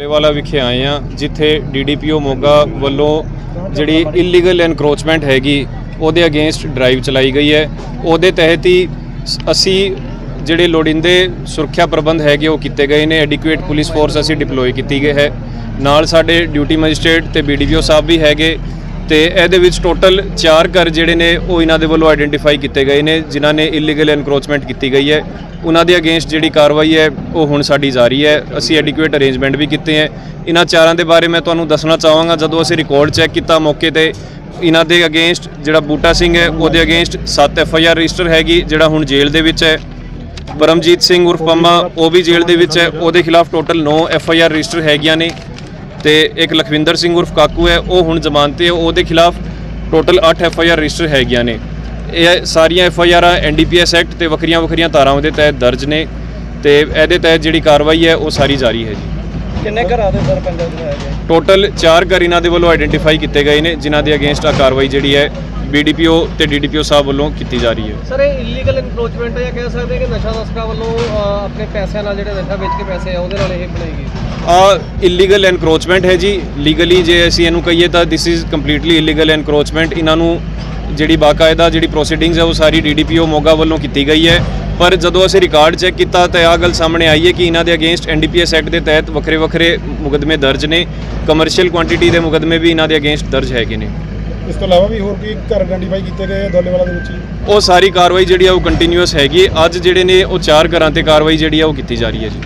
ਲੇਵਾਲਾ ਵਿਖੇ ਆਏ ਆ ਜਿੱਥੇ ਡੀਡੀਪੀਓ ਮੋਗਾ ਵੱਲੋਂ ਜਿਹੜੀ ਇਲੀਗਲ ਐਨਕਰੋਚਮੈਂਟ ਹੈਗੀ, ਉਹਦੇ ਅਗੇਂਸਟ ਡਰਾਈਵ ਚਲਾਈ ਗਈ ਹੈ। ਉਹਦੇ ਤਹਿਤ ਹੀ ਸ- ਅਸੀਂ ਜਿਹੜੇ ਲੋੜਿੰਦੇ ਸੁਰੱਖਿਆ ਪ੍ਰਬੰਧ ਹੈਗੇ, ਉਹ ਕੀਤੇ ਗਏ ਨੇ। ਐਡਿਕੁਏਟ ਪੁਲਿਸ ਫੋਰਸ ਅਸੀਂ ਡਿਪਲੋਏ ਕੀਤੀ ਗਈ ਹੈ। ਨਾਲ ਸਾਡੇ ਡਿਊਟੀ ਮੈਜਿਸਟ੍ਰੇਟ ਤੇ ਬੀਡੀਪੀਓ ਸਾਹਿਬ ਵੀ ਹੈਗੇ। ਤੇ ਇਹਦੇ ਵਿੱਚ ਟੋਟਲ 4 ਘਰ ਜਿਹੜੇ ਨੇ ਉਹ ਇਹਨਾਂ ਦੇ ਵੱਲੋਂ ਆਈਡੈਂਟੀਫਾਈ ਕੀਤੇ ਗਏ ਨੇ, ਜਿਨ੍ਹਾਂ ਨੇ ਇਲੀਗਲ ਐਨਕਰੋਚਮੈਂਟ ਕੀਤੀ ਗਈ ਹੈ। ਉਹਨਾਂ ਦੇ ਅਗੇਂਸਟ ਜਿਹੜੀ ਕਾਰਵਾਈ ਹੈ, ਉਹ ਹੁਣ ਸਾਡੀ ਜਾਰੀ ਹੈ। ਅਸੀਂ ਐਡਿਕੁਏਟ ਅਰੇਂਜਮੈਂਟ ਵੀ ਕੀਤੇ ਹੈ। ਇਹਨਾਂ ਚਾਰਾਂ ਦੇ ਬਾਰੇ ਮੈਂ ਤੁਹਾਨੂੰ ਦੱਸਣਾ ਚਾਹਾਂਗਾ। ਜਦੋਂ ਅਸੀਂ ਰਿਕਾਰਡ ਚੈੱਕ ਕੀਤਾ ਮੌਕੇ ਤੇ, ਇਹਨਾਂ ਦੇ ਅਗੇਂਸਟ ਜਿਹੜਾ ਬੂਟਾ ਸਿੰਘ ਹੈ, ਉਹਦੇ against 7 F I R register ਹੈਗੀ, ਜਿਹੜਾ ਹੁਣ ਜੇਲ੍ਹ ਦੇ ਵਿੱਚ ਹੈ। ਪਰਮਜੀਤ ਸਿੰਘ ਉਰਫ ਪੰਮਾ, ਉਹ ਵੀ ਜੇਲ੍ਹ ਦੇ ਵਿੱਚ ਹੈ। ਉਹਦੇ ਖਿਲਾਫ total 9 F I R register ਹੈਗੀਆਂ ਨੇ। ਤੇ ਇੱਕ ਲਖਵਿੰਦਰ ਸਿੰਘ ਉਰਫ ਕਾਕੂ ਹੈ ਉਹ ਹੁਣ ਜ਼ਮਾਨਤ ਤੇ ਹੈ, ਉਹਦੇ ਖਿਲਾਫ total 8 F I R register ਹੈਗੀਆਂ ਨੇ। ਇਹ ਸਾਰੀਆਂ F I ਆਰਾਂ N D P S act ਤੇ ਵੱਖਰੀਆਂ ਵੱਖਰੀਆਂ ਧਾਰਾਵਾਂ ਦੇ ਤਹਿਤ ਦਰਜ ਨੇ ਤੇ ਇਹਦੇ ਤਹਿਤ ਜਿਹੜੀ ਕਾਰਵਾਈ ਹੈ ਉਹ ਸਾਰੀ ਜਾਰੀ ਹੈ ਜੀ। ਕਿੰਨੇ ਘਰਾਂ ਦੇ ਸਰ ਪੰਜਾਬ ਦੇ ਹੈਗੇ? ਟੋਟਲ 4 ਘਰ ਇਹਨਾਂ ਦੇ ਵੱਲੋਂ ਆਇਡੈਂਟੀਫਾਈ ਕੀਤੇ ਗਏ ਨੇ ਜਿਨ੍ਹਾਂ ਦੇ ਅਗੇਂਸਟ ਆ ਕਾਰਵਾਈ ਜਿਹੜੀ ਹੈ ਬੀਡੀਪੀਓ ਤੇ ਡੀਡੀਪੀਓ ਸਾਹਿਬ ਵੱਲੋਂ ਕੀਤੀ ਜਾ ਰਹੀ ਹੈ। ਸਰ ਇਹ ਇਲੀਗਲ ਇਨਕਰੋਚਮੈਂਟ ਹੈ ਜਾਂ ਕਹਿ ਸਕਦੇ ਕਿ ਨਸ਼ਾ ਤਸਕਰਾਂ ਵੱਲੋਂ ਆਪਣੇ ਪੈਸਿਆਂ ਨਾਲ ਜਿਹੜੇ ਨਸ਼ਾ ਵੇਚ ਕੇ ਪੈਸੇ ਆ ਉਹਦੇ ਨਾਲ ਇਹ ਬਣਾਈ ਗਈ? ਆ ਇਲੀਗਲ ਐਨਕਰੋਚਮੈਂਟ ਹੈ ਜੀ। ਲੀਗਲੀ ਜੇ ਅਸੀਂ ਇਹਨੂੰ ਕਹੀਏ ਤਾਂ this is completely illegal encroachment ਇਹਨਾਂ ਨੂੰ ਜਿਹੜੀ ਬਾਕਾਇਦਾ ਜਿਹੜੀ ਪ੍ਰੋਸੀਡਿੰਗਸ ਹੈ ਉਹ ਸਾਰੀ ਡੀਡੀਪੀਓ ਮੋਗਾ ਵੱਲੋਂ ਕੀਤੀ ਗਈ ਹੈ। ਪਰ ਜਦੋਂ ਅਸੀਂ ਰਿਕਾਰਡ ਚੈੱਕ ਕੀਤਾ ਤਾਂ ਆਹ ਗੱਲ ਸਾਹਮਣੇ ਆਈ ਹੈ ਕਿ ਇਹਨਾਂ ਦੇ ਅਗੇਂਸਟ ਐਨਡੀਪੀਐਸ ਐਕਟ ਦੇ ਤਹਿਤ ਵੱਖਰੇ ਵੱਖਰੇ ਮੁਕਦਮੇ ਦਰਜ ਨੇ ਕਮਰਸ਼ੀਅਲ ਕੁਆਂਟੀਟੀ ਦੇ ਮੁਕਦਮੇ ਵੀ ਇਹਨਾਂ ਦੇ ਅਗੇਂਸਟ ਦਰਜ ਹੈਗੇ ਨੇ। ਇਸ ਤੋਂ ਇਲਾਵਾ ਵੀ ਹੋਰ ਕੀ ਘਰ ਆਇਡੈਂਟੀਫਾਈ ਕੀਤੇ ਗਏ ਆ ਦੋਲੇਵਾਲਾ ਦੇ ਵਿੱਚ? ਉਹ ਸਾਰੀ ਕਾਰਵਾਈ ਜਿਹੜੀ ਆ ਉਹ ਕੰਟੀਨਿਊਸ ਹੈਗੀ। ਅੱਜ ਜਿਹੜੇ ਨੇ ਉਹ ਚਾਰ ਘਰਾਂ ਤੇ ਕਾਰਵਾਈ ਜਿਹੜੀ ਆ ਉਹ ਕੀਤੀ ਜਾ ਰਹੀ ਹੈ ਜੀ।